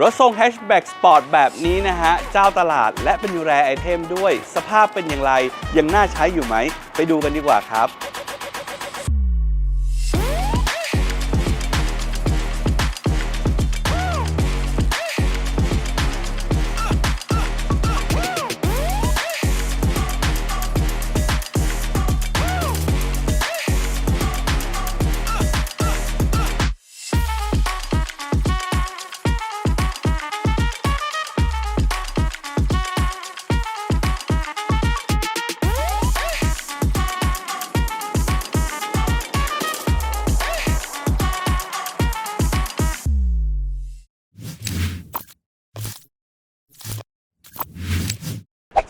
รถทรงแฮชแบ็กสปอร์ตแบบนี้นะฮะ เจ้าตลาดและเป็นยูแรไอเทมด้วย สภาพเป็นอย่างไร ยังน่าใช้อยู่ไหม ไปดูกันดีกว่าครับ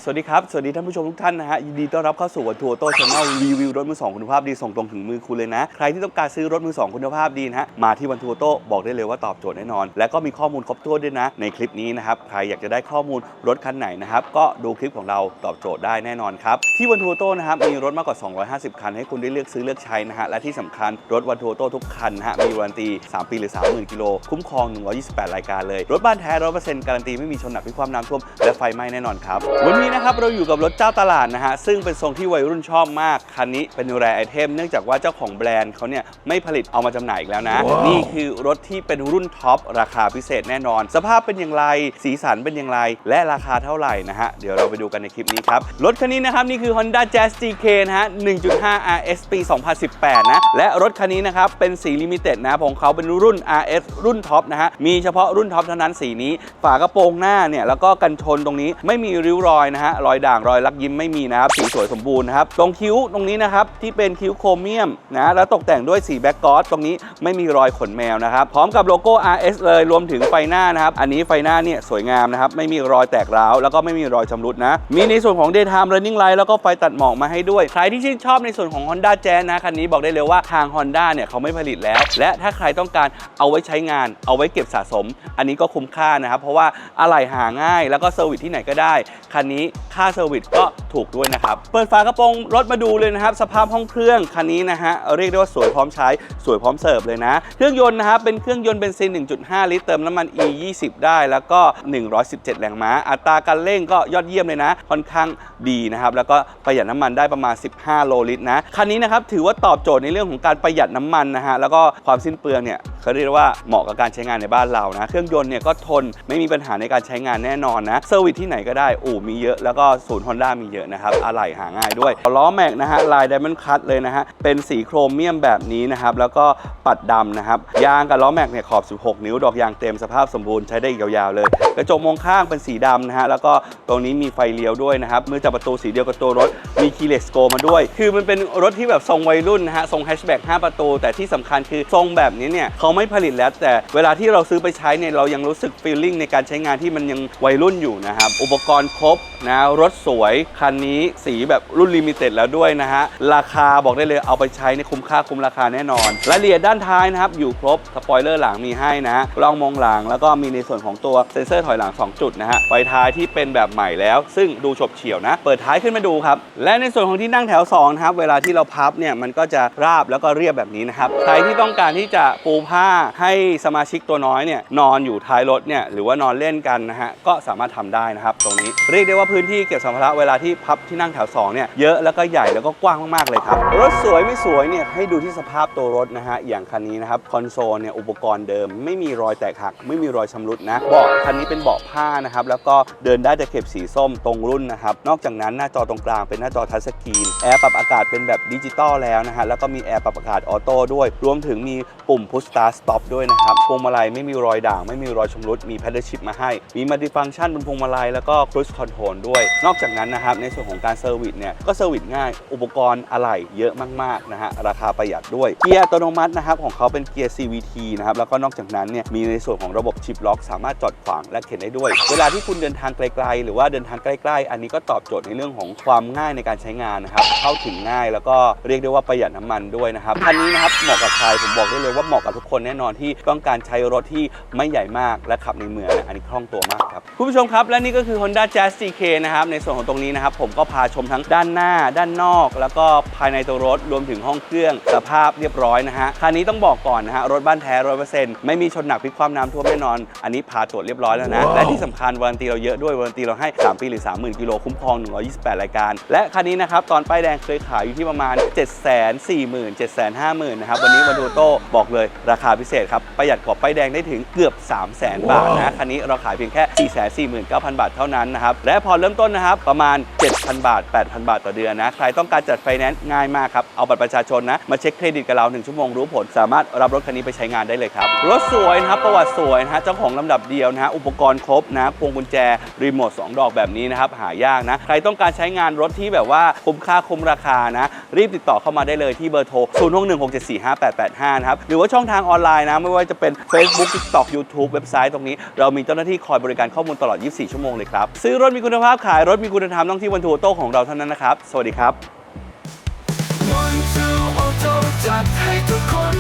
สวัสดีครับ สวัสดีท่านผู้ชมทุกท่านนะฮะยินดีต้อนรับเข้าสู่วันทัวร์โต้ชาแนลรีวิวรถมือสองคุณภาพดีส่งตรงถึงมือคุณเลยนะ ใครที่ต้องการซื้อรถมือสองคุณภาพดีนะฮะมาที่วันทัวร์โต้บอกได้เลยว่าตอบโจทย์แน่นอน และก็มีข้อมูลครบถ้วนด้วยนะ ในคลิปนี้นะครับใครอยากจะได้ข้อมูลรถคันไหนนะครับก็ดูคลิปของเราตอบโจทย์ได้แน่นอนครับที่วันทัวร์โต้นะครับมีรถมากกว่า 250 คัน ให้คุณได้เลือกซื้อเลือกใช้นะฮะและที่สำคัญรถวันทัวร์โต้ทุกคันนะฮะมีวารันตี 3 ปีหรือ 30,000กิโลคุ้มครอง 128 รายการเลยรถบ้านแท้ร้อยเปร์เซ็นต์การันตีไม่มีชนหนักพิความน้ำท่วมและไฟไหม้แน่นอนครับวันนี้นะครับเราอยู่กับรถเจ้าตลาดนะฮะซึ่งเป็นทรงที่วัยรุ่นชอบมาก คันนี้เป็นแรไอเทมเนื่องจากว่าเจ้าของแบรนด์เขาเนี่ยไม่ผลิตเอามาจำหน่ายอีกแล้วนะ นี่คือรถที่เป็นรุ่นท็อปราคาพิเศษแน่นอน สภาพเป็นอย่างไร สีสันเป็นอย่างไร และราคาเท่าไหร่นะฮะเดี๋ยวเราไปดูกันในคลิปนี้ครับ รถคันนี้นะครับนี่คือ Honda Jazz GK นะฮะ 1.5 RS ปี 2018 นะ และรถคันนี้นะครับเป็นสีลิมิเต็ดนะของเขาเป็นรุ่น RS รุ่นท็อปนะฮะมีเฉพาะรุ่นท็อปเท่านั้นสีนี้ ฝากระโปรงหน้าเนี่ยแล้วก็กันชนตรงนี้ไม่มีริ้วรอยนะฮะรอยด่างรอยลักยิ้มไม่มีนะครับสีสวยสมบูรณ์นะครับตรงคิ้วตรงนี้นะครับที่เป็นคิ้วโครเมียมนะแล้วตกแต่งด้วยสีแบ็กกอสตรงนี้ไม่มีรอยขนแมวนะครับพร้อมกับโลโก้ RS เลยรวมถึงไฟหน้านะครับอันนี้ไฟหน้าเนี่ยสวยงามนะครับไม่มีรอยแตกร้าวแล้วก็ไม่มีรอยชำรุดนะมีในส่วนของ Daytime Running Light แล้วก็ไฟตัดหมอกมาให้ด้วย ใครที่ชื่นชอบในส่วนของ Honda Jazz นะคันนี้บอกได้เลยว่าทาง Honda เนี่ยเขาไม่ผลิตแล้ว และถ้าใครต้องการเอาไว้ใช้งาน เอาไว้เก็บสะสม อันนี้ก็คุ้มค่านะครับเพราะว่าอะไหล่หาง่าย แล้วก็เซอร์วิสที่ไหนก็ได้คันนี้ค่าเซอร์วิสก็ถูกด้วยนะครับ เปิดฝากระโปรงรถมาดูเลยนะครับ สภาพห้องเครื่องคันนี้นะฮะเรียกได้ว่าสวยพร้อมใช้สวยพร้อมเสิร์ฟเลยนะ เครื่องยนต์นะครับเป็นเครื่องยนต์เบนซิน 1.5 ลิตรเติมน้ำมัน E 20ได้แล้วก็ 117 แรงม้า อัตราการเร่งก็ยอดเยี่ยมเลยนะ ค่อนข้างดีนะครับ แล้วก็ประหยัดน้ำมันได้ประมาณ 15 โลลิตรนะ คันนี้นะครับถือว่าตอบโจทย์ในเรื่องของการประหยัดน้ำมันนะฮะ แล้วก็ความสิ้นเปลืองเนี่ย เขาเรียกว่าเหมาะกับการใช้งานในบ้านเรานะ เครื่องยนต์เนี่ยก็ทนไม่มีปัญหาในการใช้งานแน่นอนนะเซอร์วิสที่ไหนก็ได้อู่มีเยอะแล้วก็ศูนย์ฮอนด้ามีเยอะนะครับอะไหล่หาง่ายด้วยล้อแม็กนะฮะลาย Diamond Cut เลยนะฮะเป็นสีโครเมียมแบบนี้นะครับแล้วก็ปัดดำนะครับยางกับล้อแม็กเนี่ยขอบ 16 นิ้วดอกยางเต็มสภาพสมบูรณ์ใช้ได้ยาวๆเลย กระจกมองข้างเป็นสีดำนะฮะแล้วก็ตรงนี้มีไฟเลี้ยวด้วยนะครับมือจับประตูสีเดียวกับตัวรถมีคีย์เลสโกมาด้วย คือมันเป็นรถที่แบบทรงวัยรุ่นนะฮะทรงแฮชแบ็ก5ประตู แต่ที่สำคัญคือทรงแบบนี้เนี่ยเขาไม่ผลิตแล้ว แต่เวลาที่เราซื้อไปใช้เนี่ยเรายังรู้สึกฟีลลิ่งในการใช้งานที่มันยังวัยรุ่นอยู่นะครับ อุปกรณ์ครบนะรถสวย คันนี้สีแบบรุ่นลิมิเต็ดแล้วด้วยนะฮะ ราคาบอกได้เลยเอาไปใช้ในคุ้มค่าคุ้มราคาแน่นอนรายละเอียดด้านท้ายนะครับ อยู่ครบสปอยเลอร์หลังมีให้นะฮะกล้องมองหลัง แล้วก็มีในส่วนของตัวเซ็นเซอร์ถอยหลัง 2 จุดนะฮะไฟท้ายที่เป็นแบบใหม่แล้ว ซึ่งดูฉบเฉี่ยวนะ เปิดท้ายขึ้นมาดูครับและในส่วนของที่นั่งแถว2นะครับเวลาที่เราพับเนี่ยมันก็จะราบแล้วก็เรียบแบบนี้นะครับใครที่ต้องการที่จะปูผ้าาให้สมาชิกตัวน้อยเนี่ยนอนอยู่ท้ายรถเนี่ยหรือว่านอนเล่นกันนะฮะก็สามารถทำได้นะครับตรงนี้เรียกได้ว่าพื้นที่เก็บสัมภาระเวลาที่พับที่นั่งแถว2เนี่ยเยอะแล้วก็ใหญ่แล้วก็กว้างมากๆเลยครับรถสวยไม่สวยเนี่ยให้ดูที่สภาพตัวรถนะฮะอย่างคันนี้นะครับคอนโซลเนี่ยอุปกรณ์เดิม ไม่มีรอยแตกหัก ไม่มีรอยชำรุดนะเบาะคันนี้เป็นเบาะผ้านะครับแล้วก็เดินได้ตะเข็บสีส้มตรงรุ่นนะครับนอกจากนั้นหน้าจอตรงกลางเป็นหน้าจอทัชสกรีนแอร์ปรับอากาศเป็นแบบดิจิตอลแล้วนะฮะแล้วก็มีแอร์ปรับอากาศออโต้ด้วย รวมถึงมีปุ่ม push start stop ด้วยนะครับพวงมาลัยไม่มีรอยด่าง ไม่มีรอยชำรุดมี paddle shift มาให้ มี multi function บนพวงมาลัยแล้วก็ cruise control ด้วย นอกจากนั้นนะครับในส่วนของการเซอร์วิสเนี่ยก็เซอร์วิสง่ายอุปกรณ์อะไหล่เยอะมากๆนะฮะราคาประหยัดด้วยเกียร์อัตโนมัตินะครับของเขาเป็นเกียร์ CVT นะครับแล้วก็นอกจากนั้นเนี่ยมีในส่วนของระบบชิปล็อก สามารถจอดขวางและเข็นได้ด้วย เวลาที่คุณเดินทางไกลๆ หรือว่าเดินทางใกล้ๆ อันนี้ก็ตอบโจทย์ในเรื่องของความง่ายในการใช้งานนะครับเข้าถึงง่ายแล้วก็เรียกได้ว่าประหยัดน้ำมันด้วยนะครับคันนี้นะครับเหมาะกับใครผมบอกได้เลยว่าเหมาะกับทุกคนแน่นอนที่ต้องการใช้รถที่ไม่ใหญ่มากและขับในเมืองนะอันนี้คล่องตัวมากครับคุณผู้ชมครับ และนี่ก็คือ Honda Jazz CK นะครับในส่วนของตรงนี้นะครับผมก็พาชมทั้งด้านหน้า ด้านนอก แล้วก็ภายในตัวรถรวมถึงห้องเครื่องสภาพเรียบร้อยนะฮะคันนี้ต้องบอกก่อนนะฮะรถบ้านแท้ร้อยเปอร์เซ็นต์ไม่มีชนหนักพลิกความน้ำท่วมแน่นอน อันนี้พาตรวจเรียบร้อยแล้วนะ และที่สำคัญวารันตีเราเยอะด้วยวารันตีเราให้ 3 ปีหรือ 30,000 กิโลคุ้มครอง 128 รายการ และคันนี้นะครับ ตอนป้ายแดงเคยขายอยู่ที่ประมาณ 7 4 0 0 0 0 7 5 0 0 0 0 นะครับ วันนี้วันดูโต้บอกเลยราคาพิเศษครับ ประหยัดกว่าป้ายแดงได้ถึงเกือบ 3 0 0 0 0 0บาทนะคันนี้เราขายเพียงแค่ 449,000 บาทเท่านั้นนะครับและพอเริ่มต้นนะครับประมาณ 7,000 บาท 8,000 บาทต่อเดือนนะใครต้องการจัดไฟแนนซ์ง่ายมากครับเอาบัตรประชาชนนะมาเช็คเครดิตกับเรา1ชั่วโมงรู้ผล สามารถรับรถคันนี้ไปใช้งานได้เลยครับรถสวยนะครับประวัติสวยนะฮะเจ้าของลำดับเดียวนะฮะอุปกรณ์ครบนะพวงกุญแจรีโมท2ดอกแบบนี้นะครับหายากนะใครต้องการใช้งานรถที่แบบว่าคุ้มค่าคุ้มราคานะรีบติดต่อเข้ามาได้เลยที่เบอร์โทร 0 6 1 6 7 4 5 8 8 5 นะครับหรือว่าช่องทางออนไลน์นะ ไม่ว่าจะเป็น Facebook TikTok YouTube เว็บไซต์ตรงนี้ เรามีเจ้าหน้าที่คอยบริการข้อมูลตลอด 24 ชั่วโมงเลยครับ ซื้อรถมีคุณภาพขายรถมีคุณธรรมต้องที่วันทูโต้ของเราเท่านั้นนะครับ สวัสดีครับ One two auto จัดให้ทุกคน